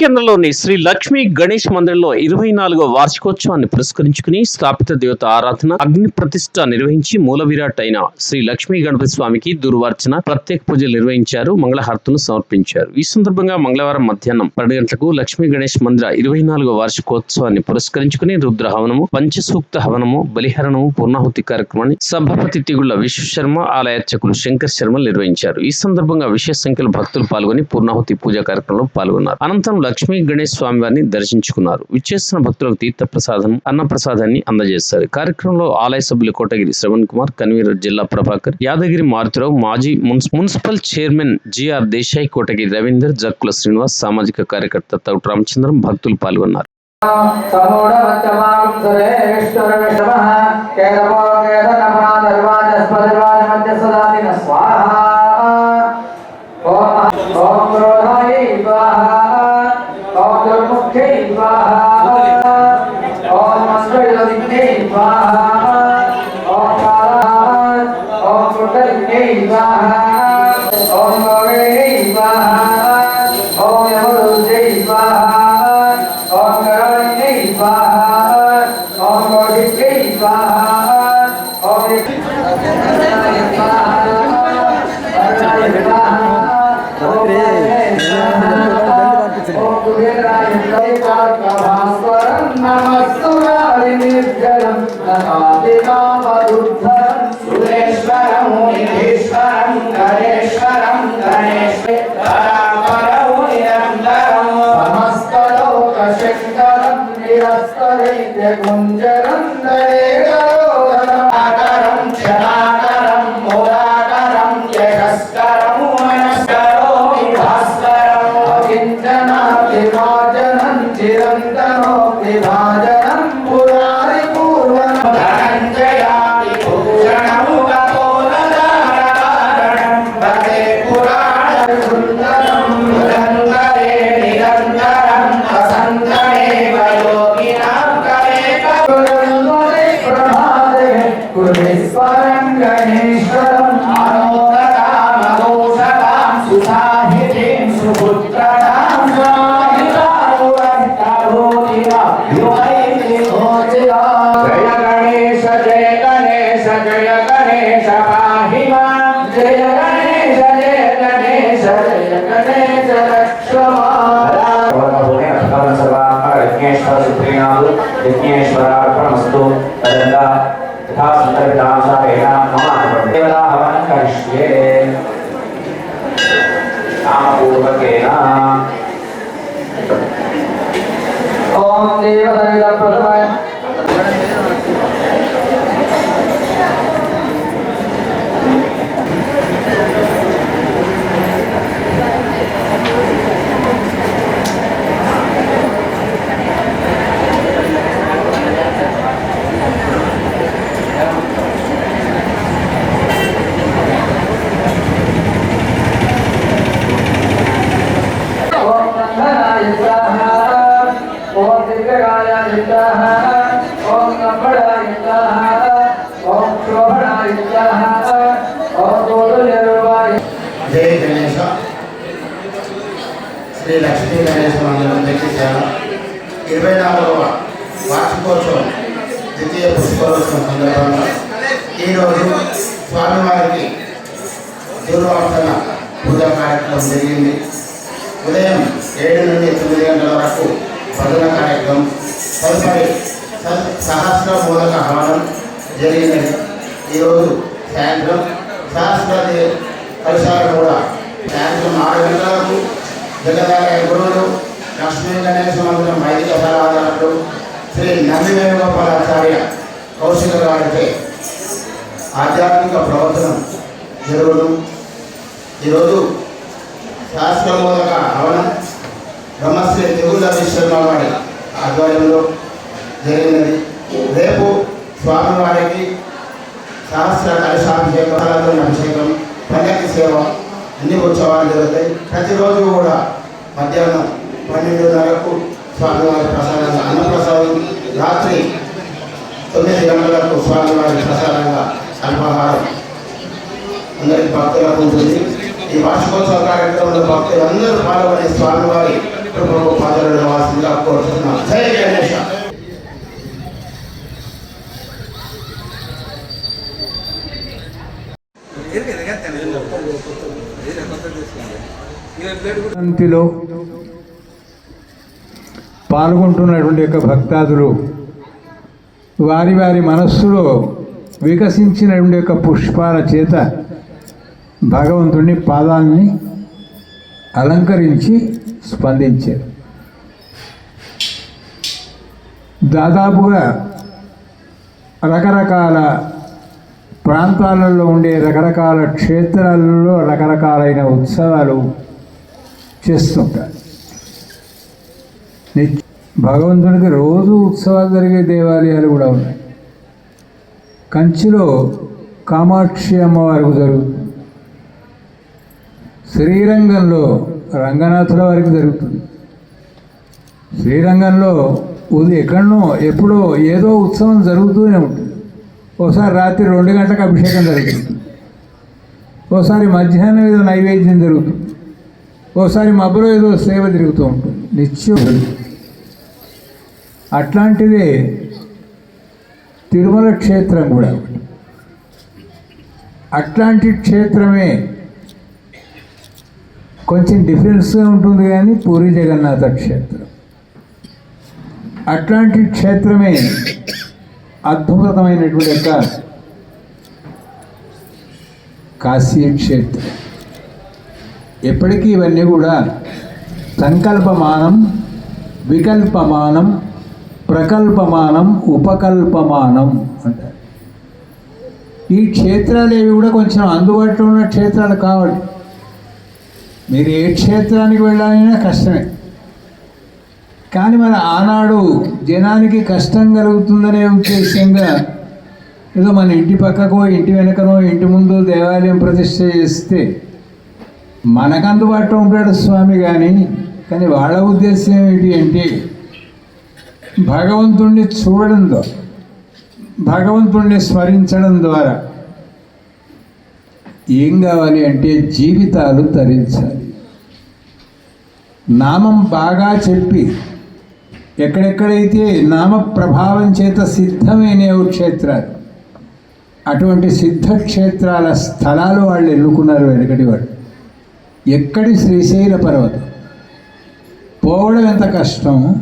కేంద్రంలోని శ్రీ లక్ష్మీ గణేష్ మందిరంలో ఇరవై నాలుగో వార్షికోత్సవాన్ని పురస్కరించుకుని స్థాపిత దేవత ఆరాధన అగ్ని ప్రతిష్ట నిర్వహించి మూల విరాట్ అయిన శ్రీ లక్ష్మీ గణపతి స్వామికి దుర్వార్చన ప్రత్యేక పూజలు నిర్వహించారు మంగళహారతులు సమర్పించారు. ఈ సందర్భంగా మంగళవారం మధ్యాహ్నం పన్నెండు గంటలకు లక్ష్మీ గణేష్ మందిర ఇరవై నాలుగో వార్షికోత్సవాన్ని పురస్కరించుకుని రుద్ర హవనము పంచసూక్త హవనము బలిహరణము పూర్ణాహుతి కార్యక్రమాన్ని సభాపతి తిగుళ్ళ విశ్వశర్మ ఆలయార్చకులు శంకర్ శర్మ నిర్వహించారు. ఈ సందర్భంగా విశేష సంఖ్యలో భక్తులు పాల్గొని పూర్ణాహుతి పూజా కార్యక్రమంలో పాల్గొన్నారు. అనంతరం లక్ష్మీ గణేష్ స్వామి వారిని దర్శించుకున్నారు. విచ్చేసిన భక్తులకు తీర్థ ప్రసాదం అన్న ప్రసాదాన్ని అందజేస్తారు కార్యక్రమంలో ఆలయ సభ్యులు కోటగిరి శ్రవణ్ కుమార్ కన్వీనర్ జిల్లా ప్రభాకర్ యాదగిరి మారుతిరావు మాజీ municipal chairman GR Desai Kotagiri Ravinder Jakkula Srinivas సామాజిక కార్యకర్త తౌటు రామచంద్రం భక్తులు పాల్గొన్నారు. స్వాహా রাস্তা হইতে কুঞ্জরন্দরে গেল यज्ञेश्वरार्पणमस्तु तदङ्गा यथा सन्दर्भितांसा एनाम् హవనం కరిష్యే నామపూర్వకేన ఓం దేవదైవ ప్రథమాయ ఓం నందనాయ స్వాహా ఓం దివ్యగాయ స్వాహా ఓం జయ గణేశ శ్రీ లక్ష్మీ గణేశ మందిరం దక్షిశాల ఇరవై నాలుగవ వార్షికోత్సవం ద్వితీయ పుష్పోత్సవం సందర్భంగా ఈరోజు స్వామివారికి దూరవర్తన పూజా కార్యక్రమం జరిగింది ఉదయం ఏడు నుండి తొమ్మిది గంటల వరకు భజన కార్యక్రమం తదుపరి సహస్ర మూలక హవనం జరిగినది. ఈరోజు సాయంత్రం సహస్రది కలుషాలు కూడా సాయంత్రం ఆరు గంటలకు జగదాలయ గురువులు లక్ష్మీ గణేశ మందిరం వైదిక సలహాదారులు శ్రీ నంది వేణుగోపాలాచార్య కౌశిక గారిచే ఆధ్యాత్మిక ప్రవచనం జరుగును. ఈరోజు శాస్త్రమూలక హవనం బ్రహ్మశ్రీ తెగుళ్ళ విశ్వమ్మ వారి ఆధ్వర్యంలో జరిగినది రేపు స్వామివారికి సహస్ర కలశాభిషేకాలతో అభిషేకం పల్లకి సేవ అన్ని ఉత్సవాలు జరుగుతాయి. ప్రతిరోజు కూడా మధ్యాహ్నం పన్నెండున్నరకు స్వామివారి ప్రసాదంగా అన్నప్రసాదం రాత్రి తొమ్మిది గంటలకు స్వామివారి ప్రసాదంగా అల్పాహారం అందరికి భక్తులకు ఉంటుంది. ఈ వార్షికోత్సవ కార్యక్రమంలో భక్తులందరూ పాల్గొనే స్వామివారి కృపకు పాదల నివాసంగా కోరుతున్నాం. జై గణేష్! శాంతిలో పాల్గొంటున్నటువంటి యొక్క భక్తాదులు వారి వారి మనస్సులో వికసించినటువంటి యొక్క పుష్పాల చేత భగవంతుని పాదాలని అలంకరించి స్పందించారు. దాదాపుగా రకరకాల ప్రాంతాలలో ఉండే రకరకాల క్షేత్రాలలో రకరకాలైన ఉత్సవాలు చేస్తుంటారు. నిత్య- భగవంతునికి రోజు ఉత్సవాలు జరిగే దేవాలయాలు కూడా ఉన్నాయి. కంచిలో కామాక్షి అమ్మవారికి జరుగుతుంది. శ్రీరంగంలో రంగనాథుల వారికి జరుగుతుంది. శ్రీరంగంలో ఎక్కడనో ఎప్పుడో ఏదో ఉత్సవం జరుగుతూనే ఉంటుంది. ఓసారి రాత్రి రెండు గంటలకు అభిషేకం జరుగుతుంది. ఓసారి మధ్యాహ్నం ఏదో నైవేద్యం జరుగుతుంది. ఓసారి మబ్బులో ఏదో సేవ తిరుగుతూ ఉంటుంది. నిత్యం అట్లాంటిదే తిరుమల క్షేత్రం కూడా అట్లాంటి క్షేత్రమే కొంచెం డిఫరెన్స్గా ఉంటుంది కానీ పూరి జగన్నాథ క్షేత్రం. అట్లాంటి క్షేత్రమే అద్భుతమైనటువంటి యొక్క కాశీ క్షేత్రం ఎప్పటికీ ఇవన్నీ కూడా సంకల్పమానం వికల్పమానం ప్రకల్పమానం ఉపకల్పమానం అంటారు. ఈ క్షేత్రాలు ఏవి కూడా కొంచెం అందుబాటులో ఉన్న క్షేత్రాలు కావాలి. మీరు ఏ క్షేత్రానికి వెళ్ళాలైనా కష్టమే. కానీ మన ఆనాడు జనానికి కష్టం కలుగుతుందనే ఉద్దేశంగా ఏదో మన ఇంటి పక్కకో ఇంటి వెనకనో ఇంటి ముందు దేవాలయం ప్రతిష్ట చేస్తే మనకు అందుబాటులో ఉంటాడు స్వామి కానీ కానీ వాళ్ళ ఉద్దేశం ఏమిటి అంటే భగవంతుణ్ణి చూడడం ద్వారా భగవంతుణ్ణి స్మరించడం ద్వారా ఏం కావాలి అంటే జీవితాలు తరించాలి. నామం బాగా చెప్పి ఎక్కడెక్కడైతే నామ ప్రభావం చేత సిద్ధమైనవి క్షేత్రాలు అటువంటి సిద్ధ క్షేత్రాల స్థలాలు వాళ్ళు ఎన్నుకున్నారు వెనకటి వాళ్ళు ఎక్కడి శ్రీశైల పర్వతం? పోవడం ఎంత కష్టం?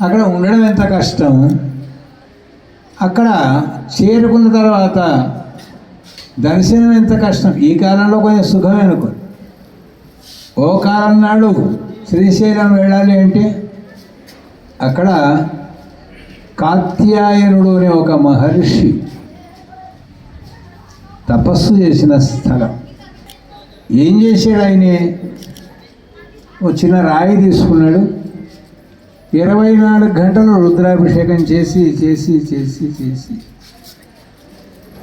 అక్కడ ఉండడం ఎంత కష్టం? అక్కడ చేరుకున్న తర్వాత దర్శనం ఎంత కష్టం? ఈ కాలంలో కొంచెం సుఖమే అనుకో ఓ కాలం నాడు శ్రీశైలం వెళ్ళాలి అంటే అక్కడ కాత్యాయనుడు అనే ఒక మహర్షి తపస్సు చేసిన స్థలం. ఏం చేశాడు ఆయనే? ఓ చిన్న రాయి తీసుకున్నాడు. ఇరవై నాలుగు గంటలు రుద్రాభిషేకం చేసి చేసి చేసి చేసి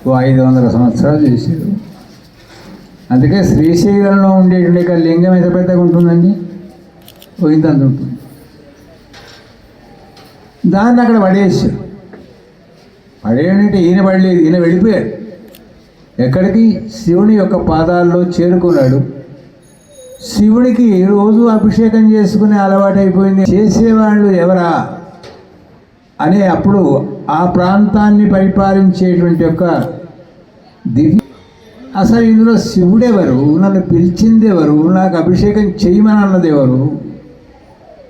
ఓ ఐదు వందల సంవత్సరాలు చేశాడు. అందుకే శ్రీశైలంలో ఉండేటువంటి ఒక లింగం ఎంత పెద్దగా ఉంటుందండి? ఓ ఇంత అంత ఉంటుంది. దాన్ని అక్కడ పడేసారు పడేయడంటే ఈయన పడలేదు ఈయన వెళ్ళిపోయాడు. ఎక్కడికి? శివుని యొక్క పాదాల్లో చేరుకున్నాడు. శివుడికి రోజు అభిషేకం చేసుకునే అలవాటైపోయింది చేసేవాళ్ళు ఎవరా? అనే అప్పుడు ఆ ప్రాంతాన్ని పరిపాలించేటువంటి యొక్క దివ్య అసలు ఇందులో శివుడెవరు? నన్ను పిలిచింది ఎవరు నాకు అభిషేకం చేయమని అన్నది ఎవరు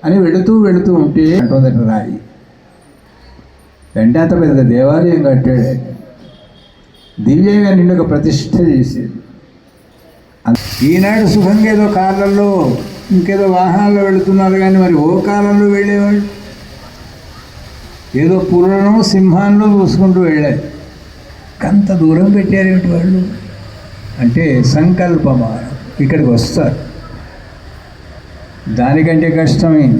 అని వెళుతూ వెళుతూ ఉంటే అంటుందట రాయి. వెంట అంత పెద్ద దేవాలయం కట్టాడు. దివ్యంగా నిన్ను ఒక ప్రతిష్ట చేసేది ఈనాడు సుఖంగా ఏదో కార్లలో ఇంకేదో వాహనాల్లో వెళుతున్నారు కానీ మరి ఓ కాలంలో వెళ్ళేవాళ్ళు? ఏదో పుర్రను సింహాలను చూసుకుంటూ వెళ్ళారు. అంత దూరం పెట్టారేమిటి వాళ్ళు? అంటే సంకల్పమా? ఇక్కడికి వస్తారు. దానికంటే కష్టమే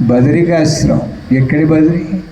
బదరికాశ్రమం. ఎక్కడి బదిరి?